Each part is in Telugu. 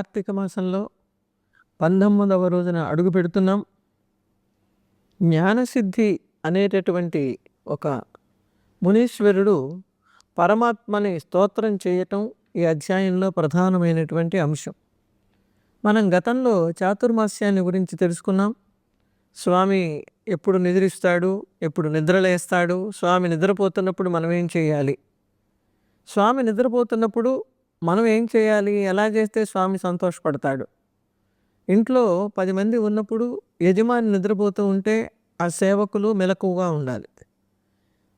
కార్తీక మాసంలో పంతొమ్మిదవ రోజున అడుగు పెడుతున్నాం. జ్ఞానసిద్ధి అనేటటువంటి ఒక మునీశ్వరుడు పరమాత్మని స్తోత్రం చేయటం ఈ అధ్యాయంలో ప్రధానమైనటువంటి అంశం. మనం గతంలో చాతుర్మాస్యాన్ని గురించి తెలుసుకున్నాం. స్వామి ఎప్పుడు నిద్రిస్తాడు ఎప్పుడు నిద్రలేస్తాడు స్వామి నిద్రపోతున్నప్పుడు మనం ఏం చేయాలి? స్వామి నిద్రపోతున్నప్పుడు మనం ఏం చేయాలి? ఎలా చేస్తే స్వామి సంతోషపడతాడు? ఇంట్లో పది మంది ఉన్నప్పుడు యజమాని నిద్రపోతూ ఉంటే ఆ సేవకులు మెలకువగా ఉండాలి.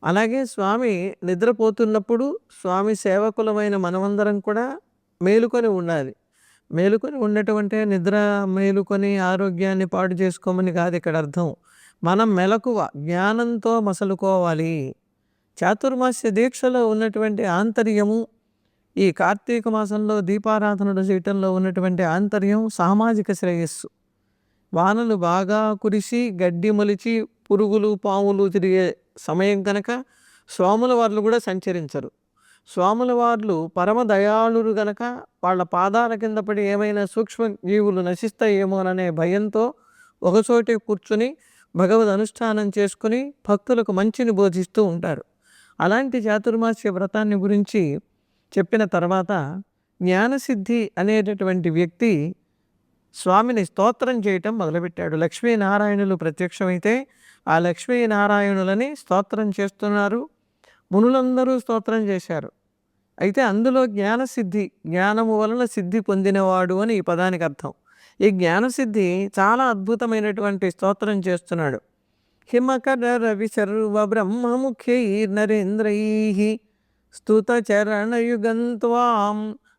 అలాగే స్వామి నిద్రపోతున్నప్పుడు స్వామి సేవకులమైన మనమందరం కూడా మేలుకొని ఉండాలి. మేలుకొని ఉండటం నిద్ర మేలుకొని ఆరోగ్యాన్ని పాడు చేసుకోమని కాదు ఇక్కడ అర్థం. మనం మెలకువ జ్ఞానంతో మసలుకోవాలి. చాతుర్మాస్య దీక్షలో ఉన్నటువంటి ఆంతర్యము ఈ కార్తీక మాసంలో దీపారాధనలు చేయటంలో ఉన్నటువంటి ఆంతర్యం సామాజిక శ్రేయస్సు. వానలు బాగా కురిసి గడ్డి మొలిచి పురుగులు పాములు తిరిగే సమయం కనుక స్వాముల వార్లు కూడా సంచరించరు. స్వాముల వార్లు పరమ దయాళులు గనక వాళ్ళ పాదాల కింద పడి ఏమైనా సూక్ష్మ జీవులు నశిస్తాయేమోననే భయంతో ఒకచోటే కూర్చుని భగవద్ అనుష్ఠానం చేసుకుని భక్తులకు మంచిని బోధిస్తూ ఉంటారు. అలాంటి చాతుర్మాస్య వ్రతాన్ని గురించి చెప్పిన తర్వాత జ్ఞానసిద్ధి అనేటటువంటి వ్యక్తి స్వామిని స్తోత్రం చేయటం మొదలుపెట్టాడు. లక్ష్మీనారాయణులు ప్రత్యక్షమైతే ఆ లక్ష్మీనారాయణులని స్తోత్రం చేస్తున్నారు. మునులందరూ స్తోత్రం చేశారు. అయితే అందులో జ్ఞానసిద్ధి జ్ఞానము వలన సిద్ధి పొందినవాడు అని ఈ పదానికి అర్థం. ఈ జ్ఞానసిద్ధి చాలా అద్భుతమైనటువంటి స్తోత్రం చేస్తున్నాడు. హిమకర రవి సర్వ బ్రహ్మముఖ్యై నరేంద్రై స్తుత చరణయుగంత్వాం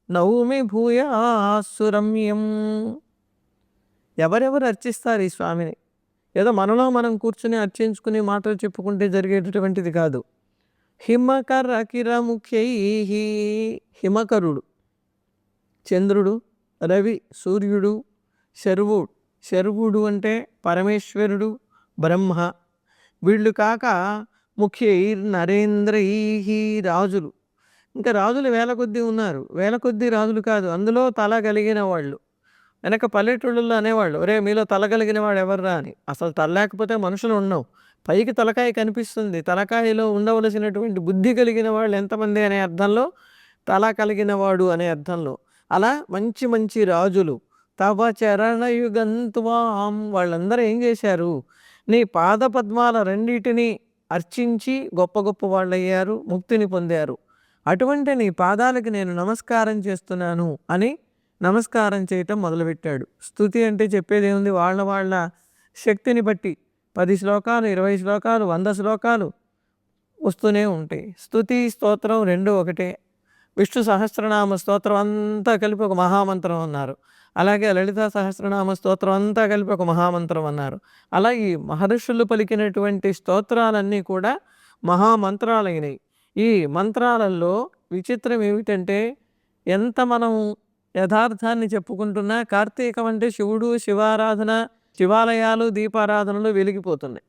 నౌమి భూయాసురమ్యం. ఎవరెవరు అర్చిస్తారు ఈ స్వామిని? ఏదో మనలో మనం కూర్చుని అర్చించుకుని మాటలు చెప్పుకుంటే జరిగేటటువంటిది కాదు. హిమకర కిరముఖ్యై హిమకరుడు. చంద్రుడు రవి సూర్యుడు శర్వుడు శర్వుడు అంటే పరమేశ్వరుడు బ్రహ్మ. వీళ్ళు కాక ముఖ్య ఈహి రాజులు. ఇంకా రాజులు వేల కొద్దీ ఉన్నారు. వేల కొద్దీ రాజులు కాదు అందులో తల కలిగిన వాళ్ళు. వెనక పల్లెటూళ్ళల్లో అనేవాళ్ళు ఒరే మీలో తల కలిగిన వాడు ఎవర్రా? అని. అసలు తల లేకపోతే మనుషులు ఉండవు. పైకి తలకాయ కనిపిస్తుంది. తలకాయలో ఉండవలసినటువంటి బుద్ధి కలిగిన వాళ్ళు ఎంతమంది అనే అర్థంలో తల కలిగిన వాడు అనే అర్థంలో. అలా మంచి మంచి రాజులు. తవ చరణయుగంత్వాం వాళ్ళందరూ ఏం చేశారు? నీ పాద పద్మాల అర్చించి గొప్ప గొప్ప వాళ్ళు అయ్యారు ముక్తిని పొందారు. అటువంటి నీ పాదాలకి నేను నమస్కారం చేస్తున్నాను అని నమస్కారం చేయటం మొదలుపెట్టాడు. స్థుతి అంటే చెప్పేది ఏముంది? వాళ్ళ వాళ్ళ శక్తిని బట్టి పది శ్లోకాలు ఇరవై శ్లోకాలు వంద శ్లోకాలు వస్తూనే ఉంటాయి. స్థుతి స్తోత్రం రెండు ఒకటే. విష్ణు సహస్రనామ స్తోత్రం అంతా కలిపి ఒక మహామంత్రం అన్నారు. అలాగే లలిత సహస్రనామ స్తోత్రం అంతా కలిపి ఒక మహామంత్రం అన్నారు. అలా ఈ మహర్షులు పలికినటువంటి స్తోత్రాలన్నీ కూడా మహామంత్రాలైనవి ఈ మంత్రాలలో విచిత్రం ఏమిటంటే ఎంత మనం యథార్థాన్ని చెప్పుకుంటున్నా కార్తీకం అంటే శివుడు శివారాధన శివాలయాలు దీపారాధనలు వెలిగిపోతున్నాయి.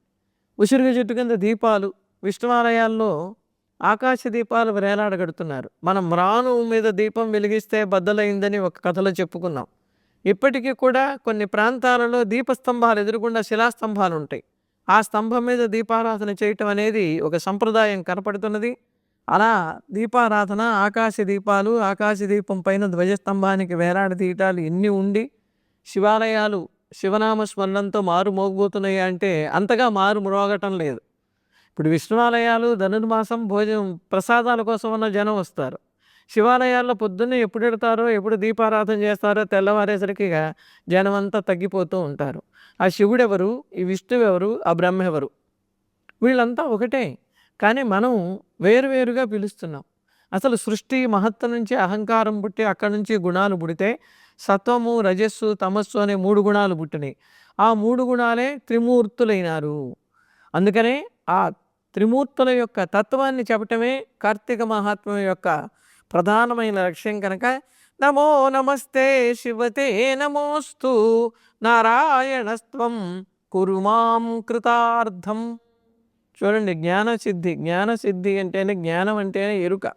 ఉసిరిగ చెట్టు కింద దీపాలు విష్ణువాలయాల్లో ఆకాశ దీపాలు వేలాడగడుతున్నారు. మనం రాను మీద దీపం వెలిగిస్తే బద్దలైందని ఒక కథలో చెప్పుకున్నాం. ఇప్పటికీ కూడా కొన్ని ప్రాంతాలలో దీపస్తంభాలు ఎదురుగుండా శిలాస్తంభాలు ఉంటాయి ఆ స్తంభం మీద దీపారాధన చేయటం అనేది ఒక సంప్రదాయం కనపడుతున్నది. అలా దీపారాధన ఆకాశ దీపాలు ఆకాశ దీపం పైన ధ్వజస్తంభానికి వేలాడదీయటాలు ఎన్ని ఉండి శివాలయాలు శివనామ స్మరణంతో మారు అంటే అంతగా మారు మ్రోగటం లేదు. ఇప్పుడు విష్ణువాలయాలు ధనుర్మాసం భోజనం ప్రసాదాల కోసం ఉన్న జనం వస్తారు. శివాలయాల్లో పొద్దున్నే ఎప్పుడు పెడతారో ఎప్పుడు దీపారాధన చేస్తారో తెల్లవారేసరికి జనమంతా జనం అంతా తగ్గిపోతూ ఉంటారు. ఆ శివుడెవరు? ఈ విష్ణువెవరు? ఆ బ్రహ్మెవరు? వీళ్ళంతా ఒకటే. కానీ మనం వేరువేరుగా పిలుస్తున్నాం. అసలు సృష్టి మహత్వ నుంచి అహంకారం పుట్టి అక్కడి నుంచి గుణాలు పుడితే సత్వము రజస్సు తమస్సు అనే మూడు గుణాలు పుట్టినాయి. ఆ మూడు గుణాలే త్రిమూర్తులైనారు. అందుకనే ఆ త్రిమూర్తుల యొక్క తత్వాన్ని చెప్పటమే కార్తీక మహాత్మ్యం యొక్క ప్రధానమైన లక్ష్యం కనుక నమో నమస్తే శివతే నమోస్తు. నారాయణస్త్వం కురుమాం కృతార్థం. చూడండి జ్ఞానసిద్ధి జ్ఞానసిద్ధి అంటేనే జ్ఞానం అంటేనే ఎరుక.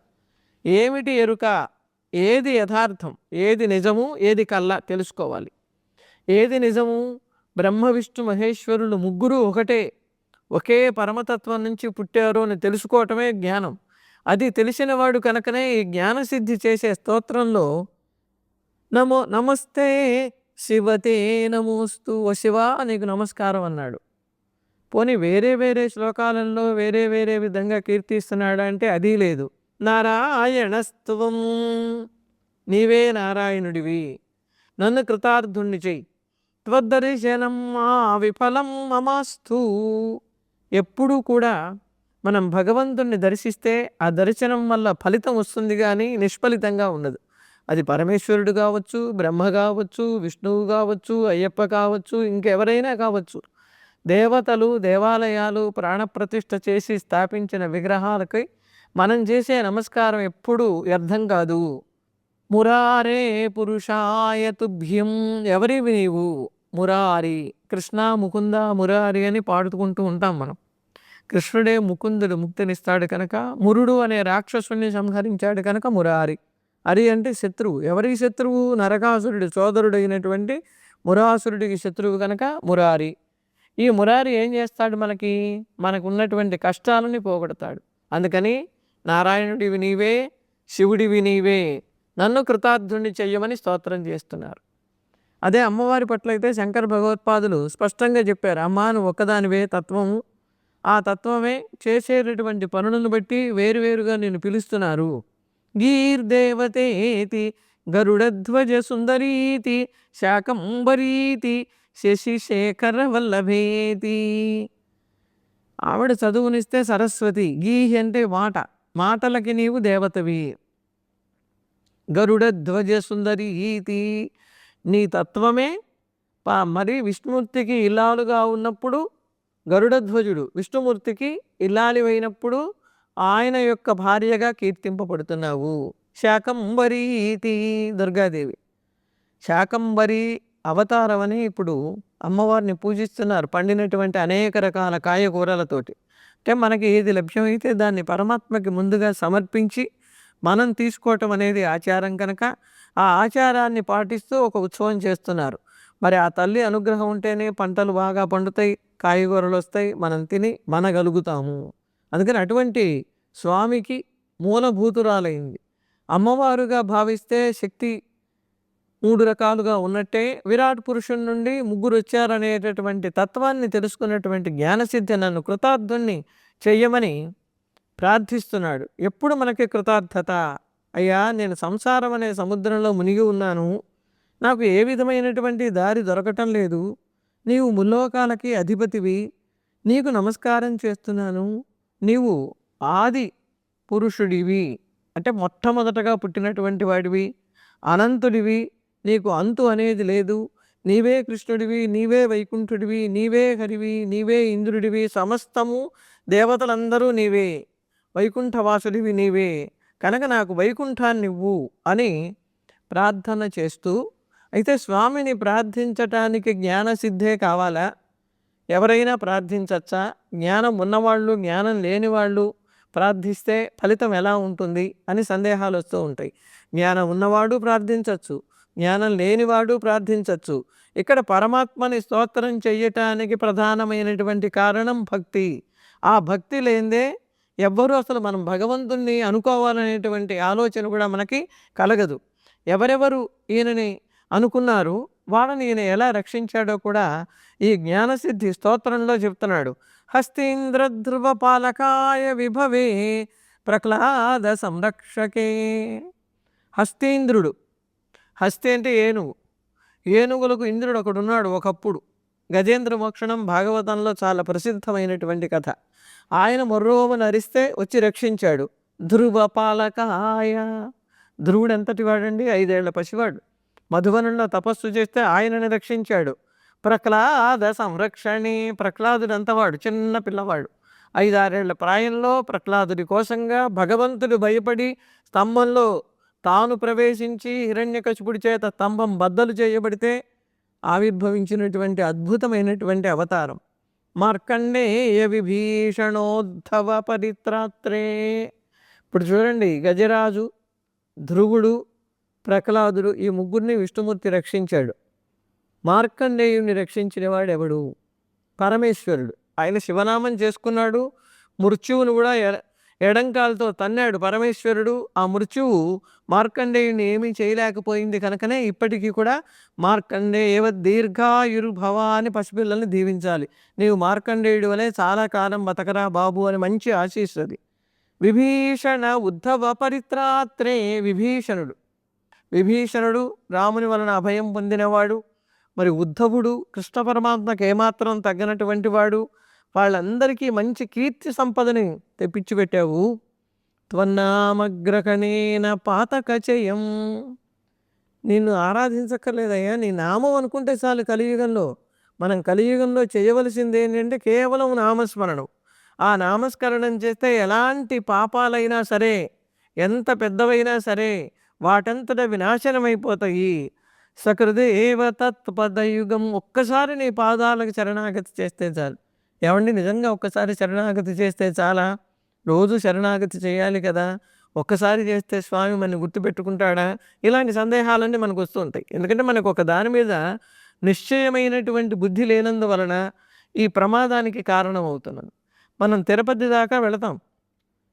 ఏమిటి ఎరుక? ఏది యథార్థం? ఏది నిజము? ఏది కల్లా? తెలుసుకోవాలి. ఏది నిజము? బ్రహ్మ విష్ణు మహేశ్వరులు ముగ్గురు ఒకటే. ఒకే పరమతత్వం నుంచి పుట్టారు అని తెలుసుకోవటమే జ్ఞానం. అది తెలిసినవాడు కనుకనే ఈ జ్ఞానసిద్ధి చేసే స్తోత్రంలో నమో నమస్తే శివతే నమోస్తు ఓ శివ నీకు నమస్కారం అన్నాడు. పోనీ వేరే వేరే శ్లోకాలలో వేరే వేరే విధంగా కీర్తిస్తున్నాడు అంటే అది లేదు. నారాయణస్తువం నీవే నారాయణుడివి నన్ను కృతార్థుణ్ణి చెయ్యి. త్వద్దర్శనం మా విఫలం మమాస్తు ఎప్పుడూ కూడా మనం భగవంతుణ్ణి దర్శిస్తే ఆ దర్శనం వల్ల ఫలితం వస్తుంది కానీ నిష్ఫలితంగా ఉండదు. అది పరమేశ్వరుడు కావచ్చు బ్రహ్మ కావచ్చు విష్ణువు కావచ్చు అయ్యప్ప కావచ్చు ఇంకెవరైనా కావచ్చు. దేవతలు దేవాలయాలు ప్రాణప్రతిష్ఠ చేసి స్థాపించిన విగ్రహాలకి మనం చేసే నమస్కారం ఎప్పుడూ వ్యర్థం కాదు. మురారే పురుషాయ తుభ్యం ఎవరివి నీవు? మురారి కృష్ణ ముకుంద మురారి అని పాడుకుంటూ ఉంటాం మనం. కృష్ణుడే ముకుందుడు ముక్తినిస్తాడు కనుక మురుడు అనే రాక్షసుని సంహరించాడు కనుక మురారి. అరి అంటే శత్రువు. ఎవరికి శత్రువు? నరకాసురుడి సోదరుడు అయినటువంటి మురాసురుడికి శత్రువు కనుక మురారి. ఈ మురారి ఏం చేస్తాడు మనకి? మనకు ఉన్నటువంటి కష్టాలని పోగొడతాడు. అందుకని నారాయణుడివి నీవే శివుడివి నీవే నన్ను కృతార్థుణ్ణి చెయ్యమని స్తోత్రం చేస్తున్నారు. అదే అమ్మవారి పట్ల అయితే శంకర భగవత్పాదులు స్పష్టంగా చెప్పారు. అమ్మా నువ్వు ఒక్కదానివే తత్వము. ఆ తత్వమే చేసేటటువంటి పనులను బట్టి వేరువేరుగా నేను పిలుస్తున్నారు. గీర్దేవతేతి గరుడధ్వజ సుందరీతి శాకంబరీతి శశిశేఖర వల్లభేతి ఆవిడ చదువునిస్తే సరస్వతి గీహి అంటే మాట మాటలకి నీవు దేవతవి. గరుడధ్వజ సుందరి ఈతి నీ తత్వమే పా మరి విష్ణుమూర్తికి ఇల్లాలుగా ఉన్నప్పుడు గరుడధ్వజుడు విష్ణుమూర్తికి ఇల్లాలివైనప్పుడు ఆయన యొక్క భార్యగా కీర్తింపబడుతున్నావు. శాకంబరీతి దుర్గాదేవి. శాకంబరి అవతారం అని ఇప్పుడు అమ్మవారిని పూజిస్తున్నారు పండినటువంటి అనేక రకాల కాయకూరలతోటి అంటే మనకి ఏది లభ్యమైతే దాన్ని పరమాత్మకి ముందుగా సమర్పించి మనం తీసుకోవటం అనేది ఆచారం కనుక ఆ ఆచారాన్ని పాటిస్తూ ఒక ఉత్సవం చేస్తున్నారు. మరి ఆ తల్లి అనుగ్రహం ఉంటేనే పంటలు బాగా పండుతాయి కాయగూరలు వస్తాయి మనం తిని మనగలుగుతాము. అందుకని అటువంటి స్వామికి మూలభూతురాలైంది. అమ్మవారుగా భావిస్తే శక్తి మూడు రకాలుగా ఉన్నట్టే విరాట్ పురుషుని నుండి ముగ్గురు వచ్చారనేటటువంటి తత్వాన్ని తెలుసుకున్నటువంటి జ్ఞానసిద్ధి నన్ను కృతార్థుణ్ణి చెయ్యమని ప్రార్థిస్తున్నాడు. ఎప్పుడు మనకి కృతార్థత? అయ్యా నేను సంసారం అనే సముద్రంలో మునిగి ఉన్నాను. నాకు ఏ విధమైనటువంటి దారి దొరకటం లేదు. నీవు ముల్లోకాలకి అధిపతివి. నీకు నమస్కారం చేస్తున్నాను. నీవు ఆది పురుషుడివి. అంటే మొట్టమొదటగా పుట్టినటువంటి వాడివి. అనంతుడివి. నీకు అంతు అనేది లేదు. నీవే కృష్ణుడివి. నీవే వైకుంఠుడివి. నీవే హరివి. నీవే ఇంద్రుడివి. సమస్తము దేవతలందరూ నీవే. వైకుంఠవాసుడివి నీవే. కనుక నాకు వైకుంఠాన్ని ఇవ్వు అని ప్రార్థన చేస్తూ అయితే స్వామిని ప్రార్థించటానికి జ్ఞానసిద్ధే కావాలా? ఎవరైనా ప్రార్థించచ్చా? జ్ఞానం ఉన్నవాళ్ళు జ్ఞానం లేని వాళ్ళు ప్రార్థిస్తే ఫలితం ఎలా ఉంటుంది? అని సందేహాలు వస్తూ ఉంటాయి. జ్ఞానం ఉన్నవాడు ప్రార్థించవచ్చు జ్ఞానం లేనివాడు ప్రార్థించవచ్చు ఇక్కడ పరమాత్మని స్తోత్రం చెయ్యటానికి ప్రధానమైనటువంటి కారణం భక్తి. ఆ భక్తి లేదే ఎవ్వరూ అసలు మనం భగవంతుణ్ణి అనుకోవాలనేటువంటి ఆలోచన కూడా మనకి కలగదు. ఎవరెవరు ఈయనని అనుకున్నారు. వాళ్ళని ఈయన ఎలా రక్షించాడో కూడా ఈ జ్ఞానసిద్ధి స్తోత్రంలో చెప్తున్నాడు. హస్తీంద్రధ్రువ పాలకాయ విభవే ప్రహ్లాద సంరక్షకే. హస్తీంద్రుడు. హస్తి అంటే ఏనుగు. ఏనుగులకు ఇంద్రుడు ఒకడు ఉన్నాడు ఒకప్పుడు. గజేంద్ర మోక్షణం భాగవతంలో చాలా ప్రసిద్ధమైనటువంటి కథ. ఆయన మొర్రోమని అరిస్తే వచ్చి రక్షించాడు. ధ్రువ పాలకాయ ధ్రువుడు ఎంతటి వాడండి? ఐదేళ్ళ పసివాడు. మధువనంలో తపస్సు చేస్తే ఆయనని రక్షించాడు. ప్రహ్లాద సంరక్షణి ప్రహ్లాదుడు అంతవాడు చిన్న పిల్లవాడు. ఐదారేళ్ళ ప్రాయంలో ప్రహ్లాదుడి కోసంగా భగవంతుడు భయపడి స్తంభంలో తాను ప్రవేశించి హిరణ్యకశిపుడి చేత స్తంభం బద్దలు చేయబడితే ఆవిర్భవించినటువంటి అద్భుతమైనటువంటి అవతారం. మార్కండేయ విభీషణోద్ధవ పరిత్రాత్రే. ఇప్పుడు చూడండి గజరాజు ధ్రువుడు ప్రహ్లాదుడు ఈ ముగ్గురిని విష్ణుమూర్తి రక్షించాడు. మార్కండేయుని రక్షించిన వాడు ఎవడు పరమేశ్వరుడు. ఆయన శివనామం చేసుకున్నాడు. మృత్యువును కూడా ఎడంకాలతో తన్నాడు పరమేశ్వరుడు. ఆ మృత్యువు మార్కండేయుని ఏమీ చేయలేకపోయింది కనుకనే ఇప్పటికీ కూడా మార్కండేయవ దీర్ఘాయుర్భవ అని పసిపిల్లల్ని దీవించాలి. నీవు మార్కండేయుడు వలె చాలా కాలం బతకరా బాబు అని మంచి ఆశీస్సుది. విభీషణ ఉద్ధవ పరిత్రాత్రే విభీషణుడు. విభీషణుడు రాముని వలన అభయం పొందినవాడు మరి ఉద్ధవుడు కృష్ణ పరమాత్మకు ఏమాత్రం తగ్గనటువంటి వాడు వాళ్ళందరికీ మంచి కీర్తి సంపదని తెప్పించిపెట్టావు. త్వన్నామగ్రకణేన పాతకచయం. నిన్ను ఆరాధించక్కర్లేదయ్యా నీ నామం అనుకుంటే చాలు కలియుగంలో. మనం కలియుగంలో చేయవలసింది ఏంటంటే కేవలం నామస్మరణం. ఆ నామస్మరణం చేస్తే ఎలాంటి పాపాలైనా సరే ఎంత పెద్దవైనా సరే వాటంతట వినాశనమైపోతాయి. సకృదేవ తత్పదయుగం ఒక్కసారి నీ పాదాలకు శరణాగతి చేస్తే చాలు. ఏమండి? నిజంగా ఒక్కసారి శరణాగతి చేస్తే చాలా? రోజు శరణాగతి చేయాలి కదా? ఒక్కసారి చేస్తే స్వామి మన గుర్తుపెట్టుకుంటాడా? ఇలాంటి సందేహాలన్నీ మనకు వస్తూ ఉంటాయి. ఎందుకంటే మనకు ఒక దాని మీద నిశ్చయమైనటువంటి బుద్ధి లేనందువలన ఈ ప్రమాదానికి కారణం అవుతున్నది మనం తిరుపతి దాకా వెళతాం.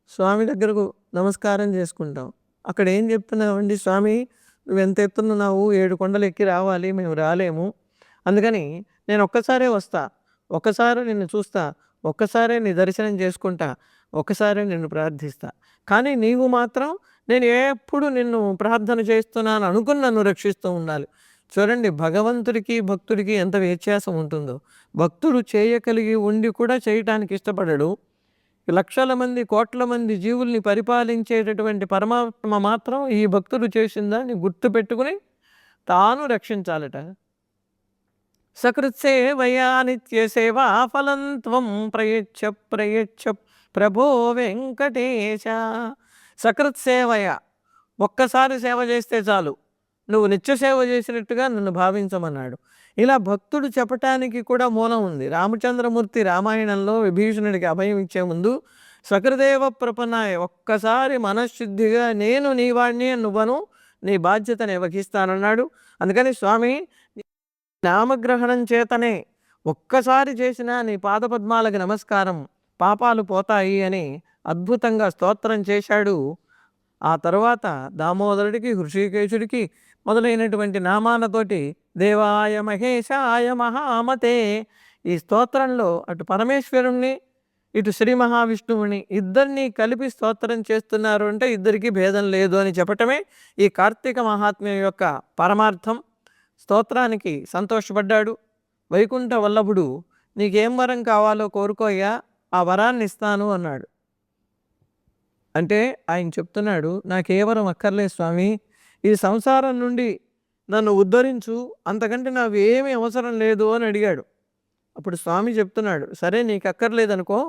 స్వామి దగ్గరకు నమస్కారం చేసుకుంటాం. అక్కడ ఏం చెప్తున్నామండి స్వామి నువ్వు ఎంత ఎత్తున్నావు ఏడు కొండలు ఎక్కి రావాలి మేము రాలేము. అందుకని నేను ఒక్కసారే వస్తా ఒక్కసారి నిన్ను చూస్తా ఒక్కసారే నీ దర్శనం చేసుకుంటా ఒక్కసారే నిన్ను ప్రార్థిస్తా. కానీ నీవు మాత్రం నేను ఎప్పుడు నిన్ను ప్రార్థన చేస్తున్నాను అనుకుని నన్ను రక్షిస్తూ ఉండాలి. చూడండి భగవంతుడికి భక్తుడికి ఎంత వ్యత్యాసం ఉంటుందో. భక్తుడు చేయగలిగి ఉండి కూడా చేయటానికి ఇష్టపడడు. లక్షల మంది కోట్ల మంది జీవుల్ని పరిపాలించేటటువంటి పరమాత్మ మాత్రం ఈ భక్తుడు చేసిందాన్ని గుర్తుపెట్టుకుని తాను రక్షించాలట. సకృత్సేవయా నిత్య సేవ ఫలంత్వం ప్రయచ్చ ప్రయచ్చ ప్రభో వెంకటేశ. సకృత్సేవయ ఒక్కసారి సేవ చేస్తే చాలు. నువ్వు నిత్య సేవ చేసినట్టుగా నన్ను భావించమన్నాడు. ఇలా భక్తుడు చెప్పటానికి కూడా మూలం ఉంది. రామచంద్రమూర్తి రామాయణంలో విభీషణుడికి అభయం ఇచ్చే ముందు సకృదేవ ప్రపన్నాయ ఒక్కసారి మనశ్శుద్ధిగా నేను నీ వాడిని నువ్వను నీ బాధ్యతని వహిస్తానన్నాడు అందుకని స్వామి నామగ్రహణం చేతనే ఒక్కసారి చేసిన నీ పాదపద్మాలకు నమస్కారం పాపాలు పోతాయి అని అద్భుతంగా స్తోత్రం చేశాడు. ఆ తర్వాత దామోదరుడికి హృషికేశుడికి మొదలైనటువంటి నామాలతోటి దేవాయ మహేశాయ మహామతే ఈ స్తోత్రంలో అటు పరమేశ్వరుణ్ణి ఇటు శ్రీ మహావిష్ణువుని ఇద్దరిని కలిపి స్తోత్రం చేస్తున్నారు అంటే ఇద్దరికీ భేదం లేదు అని చెప్పటమే ఈ కార్తీక మహాత్మ్యం యొక్క పరమార్థం. స్తోత్రానికి సంతోషపడ్డాడు. వైకుంఠ వల్లభుడు నీకేం వరం కావాలో కోరుకోయ్యా ఆ వరాన్ని ఇస్తాను అన్నాడు. అంటే ఆయన చెప్తున్నాడు నాకే వరం అక్కర్లేదు స్వామి ఈ సంసారం నుండి నన్ను ఉద్ధరించు అంతకంటే నాకు ఏమీ అవసరం లేదు అని అడిగాడు. అప్పుడు స్వామి చెప్తున్నాడు సరే నీకు అక్కర్లేదనుకో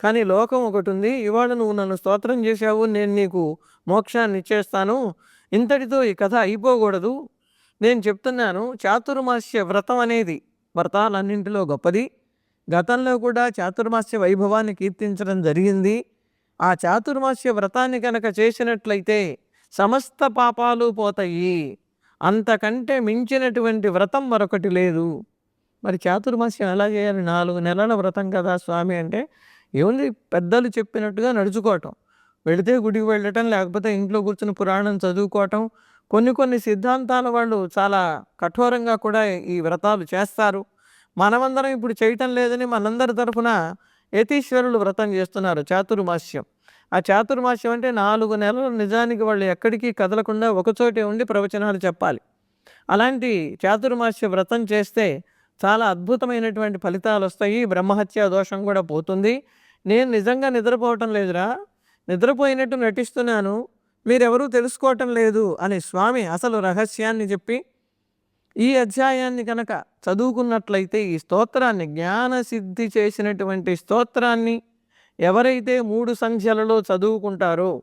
కానీ లోకం ఒకటి ఉంది ఇవాళ నువ్వు నన్ను స్తోత్రం చేశావు నేను నీకు మోక్షాన్ని ఇచ్చేస్తాను ఇంతటితో ఈ కథ అయిపోకూడదు. నేను చెప్తున్నాను చాతుర్మాస్య వ్రతం అనేది వ్రతాలన్నింటిలో గొప్పది. గతంలో కూడా చాతుర్మాస్య వైభవాన్ని కీర్తించడం జరిగింది. ఆ చాతుర్మాస్య వ్రతాన్ని కనుక చేసినట్లయితే సమస్త పాపాలు పోతాయి. అంతకంటే మించినటువంటి వ్రతం మరొకటి లేదు. మరి చాతుర్మాస్యం ఎలా చేయాలి? నాలుగు నెలల వ్రతం కదా స్వామి అంటే ఏముంది? పెద్దలు చెప్పినట్టుగా నడుచుకోవటం. వెళితే గుడికి వెళ్ళటం లేకపోతే ఇంట్లో కూర్చుని పురాణం చదువుకోవటం. కొన్ని కొన్ని సిద్ధాంతాల వాళ్ళు చాలా కఠోరంగా కూడా ఈ వ్రతాలు చేస్తారు. మనమందరం ఇప్పుడు చేయటం లేదని మనందరి తరఫున యతీశ్వరులు వ్రతం చేస్తున్నారు చాతుర్మాస్యం. ఆ చాతుర్మాస్యం అంటే నాలుగు నెలలు నిజానికి వాళ్ళు ఎక్కడికి కదలకుండా ఒకచోటే ఉండి ప్రవచనాలు చెప్పాలి. అలాంటి చాతుర్మాస్య వ్రతం చేస్తే చాలా అద్భుతమైనటువంటి ఫలితాలు వస్తాయి. బ్రహ్మహత్య దోషం కూడా పోతుంది. నేను నిజంగా నిద్రపోవటం లేదురా. నిద్రపోయినట్టు నటిస్తున్నాను. మీరెవరూ తెలుసుకోవటం లేదు అని స్వామి అసలు రహస్యాన్ని చెప్పి ఈ అధ్యాయాన్ని కనుక చదువుకున్నట్లయితే ఈ స్తోత్రాన్ని జ్ఞానసిద్ధి చేసినటువంటి స్తోత్రాన్ని ఎవరైతే మూడు సంఖ్యలలో చదువుకుంటారో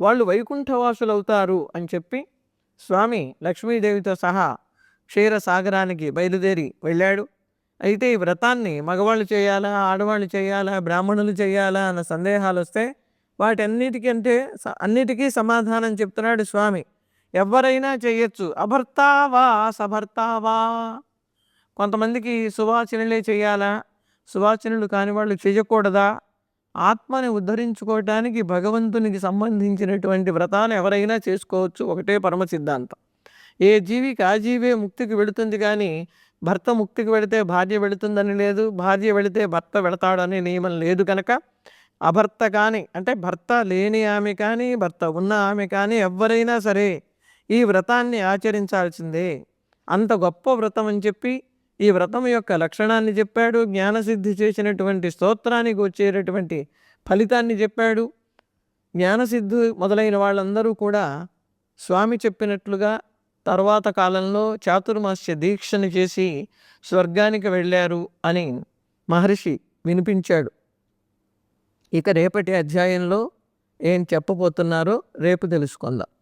వాళ్ళు వైకుంఠవాసులవుతారు అని చెప్పి స్వామి లక్ష్మీదేవితో సహా క్షీరసాగరానికి బయలుదేరి వెళ్ళాడు. అయితే ఈ వ్రతాన్ని మగవాళ్ళు చేయాలా ఆడవాళ్ళు చేయాలా బ్రాహ్మణులు చేయాలా అన్న సందేహాలు వస్తే వాటన్నిటికంటే స- అన్నిటికీ సమాధానం చెప్తున్నాడు స్వామి. ఎవరైనా చేయొచ్చు. అభర్తావా సభర్తావా? కొంతమందికి సువాచనలే చేయాలా? సువాచనలు కాని వాళ్ళు చేయకూడదా? ఆత్మని ఉద్ధరించుకోవటానికి భగవంతునికి సంబంధించినటువంటి వ్రతాలు ఎవరైనా చేసుకోవచ్చు. ఒకటే పరమ సిద్ధాంతం. ఏ జీవికి ఆ జీవే ముక్తికి వెళుతుంది కానీ భర్త ముక్తికి వెళితే భార్య వెళుతుందని లేదు. భార్య వెళితే భర్త వెళతాడని నియమం లేదు కనుక అభర్త కానీ అంటే భర్త లేని ఆమె కానీ భర్త ఉన్న ఆమె కానీ ఎవరైనా సరే ఈ వ్రతాన్ని ఆచరించాల్సిందే. అంత గొప్ప వ్రతం అని చెప్పి ఈ వ్రతం యొక్క లక్షణాన్ని చెప్పాడు. జ్ఞానసిద్ధి చేసినటువంటి స్తోత్రానికి వచ్చేటటువంటి ఫలితాన్ని చెప్పాడు. జ్ఞానసిద్ధి మొదలైన వాళ్ళందరూ కూడా స్వామి చెప్పినట్లుగా తర్వాత కాలంలో చాతుర్మాస్య దీక్షను చేసి స్వర్గానికి వెళ్ళారు అని మహర్షి వినిపించాడు. ఇక రేపటి అధ్యాయంలో ఏం చెప్పబోతున్నారో రేపు తెలుసుకుందాం.